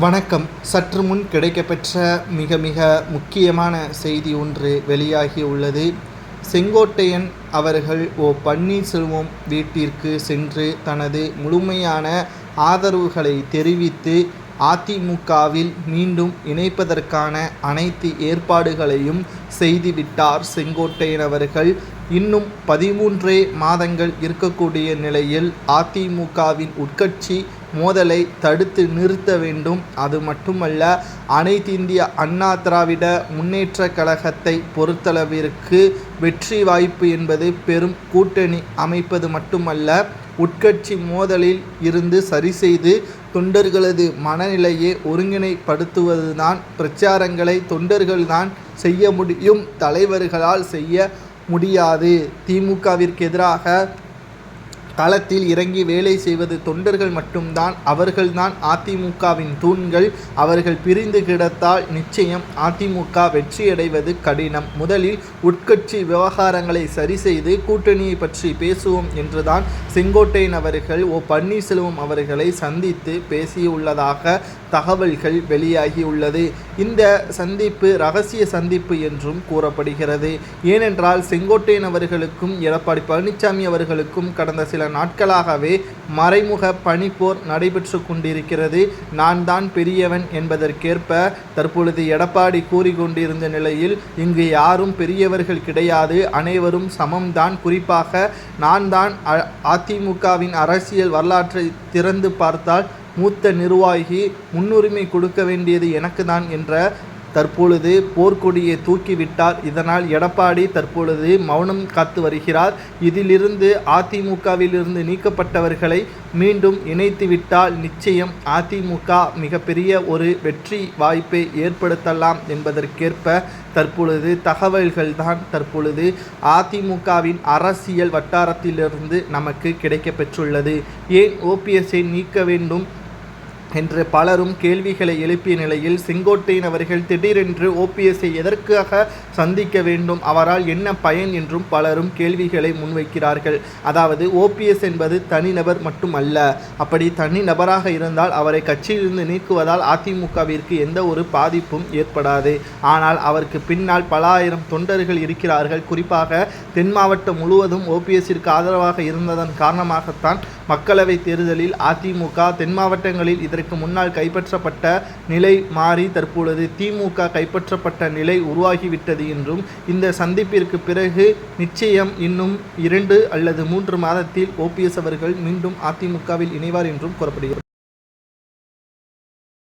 வணக்கம். சற்று முன் கிடைக்கப்பெற்ற மிக மிக முக்கியமான செய்தி ஒன்று வெளியாகி உள்ளது. செங்கோட்டையன் அவர்கள் ஓ பன்னீர்செல்வம் வீட்டிற்கு சென்று தனது முழுமையான ஆதரவுகளை தெரிவித்து அதிமுகவில் மீண்டும் இணைப்பதற்கான அனைத்து ஏற்பாடுகளையும் செய்துவிட்டார் செங்கோட்டையன் அவர்கள். இன்னும் பதிமூன்றே மாதங்கள் இருக்கக்கூடிய நிலையில் அதிமுகவின் உட்கட்சி மோதலை தடுத்து நிறுத்த வேண்டும். அது மட்டுமல்ல அனைத்து இந்திய அண்ணா திராவிட முன்னேற்ற கழகத்தை பொறுத்தளவிற்கு வெற்றி வாய்ப்பு என்பது பெரும் கூட்டணி அமைப்பது மட்டுமல்ல உட்கட்சி மோதலில் இருந்து சரி செய்து தொண்டர்களது மனநிலையை ஒருங்கிணைப்படுத்துவதுதான் பிரச்சாரங்களை தொண்டர்கள்தான் செய்ய முடியும் தலைவர்களால் செய்ய முடியாது. திமுகவிற்கு எதிராக களத்தில் இறங்கி வேலை செய்வது தொண்டர்கள் மட்டும்தான் அவர்கள்தான் அதிமுகவின் தூண்கள். அவர்கள் பிரிந்து கிடத்தால் நிச்சயம் அதிமுக வெற்றியடைவது கடினம். முதலில் உட்கட்சி விவகாரங்களை சரி செய்து கூட்டணியை பற்றி பேசுவோம் என்றுதான் செங்கோட்டையன் அவர்கள் ஓ பன்னீர்செல்வம் அவர்களை சந்தித்து பேசியுள்ளதாக தகவல்கள் வெளியாகியுள்ளது. இந்த சந்திப்பு ரகசிய சந்திப்பு என்றும் கூறப்படுகிறது. ஏனென்றால் செங்கோட்டையன் அவர்களுக்கும் எடப்பாடி பழனிசாமி அவர்களுக்கும் கடந்த சில நாட்களாகவே மறைமுக பணிப்போர் நடைபெற்று கொண்டிருக்கிறது. நான் தான் பெரியவன் என்பதற்கேற்ப தற்பொழுது எடப்பாடி கூறிக்கொண்டிருந்த நிலையில் இங்கு யாரும் பெரியவர்கள் கிடையாது. அனைவரும் சமம்தான் குறிப்பாக நான் தான் அதிமுகவின் அரசியல் வரலாற்றை திறந்து பார்த்தால் மூத்த நிர்வாகி முன்னுரிமை கொடுக்க வேண்டியது எனக்கு தான் என்ற தற்பொழுது போர்க்கொடியை தூக்கிவிட்டார். இதனால் எடப்பாடி தற்பொழுது மௌனம் காத்து வருகிறார். இதிலிருந்து அதிமுகவிலிருந்து நீக்கப்பட்டவர்களை மீண்டும் இணைத்துவிட்டால் நிச்சயம் அதிமுக மிகப்பெரிய ஒரு வெற்றி வாய்ப்பை ஏற்படுத்தலாம் என்பதற்கேற்ப தற்பொழுது தகவல்கள் தான் தற்பொழுது அதிமுகவின் அரசியல் வட்டாரத்திலிருந்து நமக்கு கிடைக்கப்பெற்றுள்ளது. ஏன் ஓபிஎஸ்ஐ நீக்க வேண்டும்? என்று பலரும் கேள்விகளை எழுப்பிய நிலையில் செங்கோட்டையின் அவர்கள் திடீரென்று ஓபிஎஸ்ஐ எதற்காக சந்திக்க வேண்டும்? அவரால் என்ன பயன் என்றும் பலரும் கேள்விகளை முன்வைக்கிறார்கள். அதாவது ஓபிஎஸ் என்பது தனிநபர் மட்டும் அல்ல அப்படி தனிநபராக இருந்தால் அவரை கட்சியிலிருந்து நீக்குவதால் அதிமுகவிற்கு எந்த ஒரு பாதிப்பும் ஏற்படாது. ஆனால் அவருக்கு பின்னால் பல ஆயிரம் தொண்டர்கள் இருக்கிறார்கள். குறிப்பாக தென் மாவட்டம் முழுவதும் ஓபிஎஸ்ஸிற்கு ஆதரவாக இருந்ததன் காரணமாகத்தான் மக்களவை தேர்தலில் அதிமுக தென் மாவட்டங்களில் இதற்கு இதற்கு முன்னால் கைப்பற்றப்பட்ட நிலை மாறி தற்பொழுது திமுக கைப்பற்றப்பட்ட நிலை உருவாகிவிட்டது என்றும் இந்த சந்திப்பிற்கு பிறகு நிச்சயம் இன்னும் இரண்டு அல்லது மூன்று மாதத்தில் ஓபிஎஸ் அவர்கள் மீண்டும் அதிமுகவில் இணைவார் என்றும் கூறப்படுகிறது.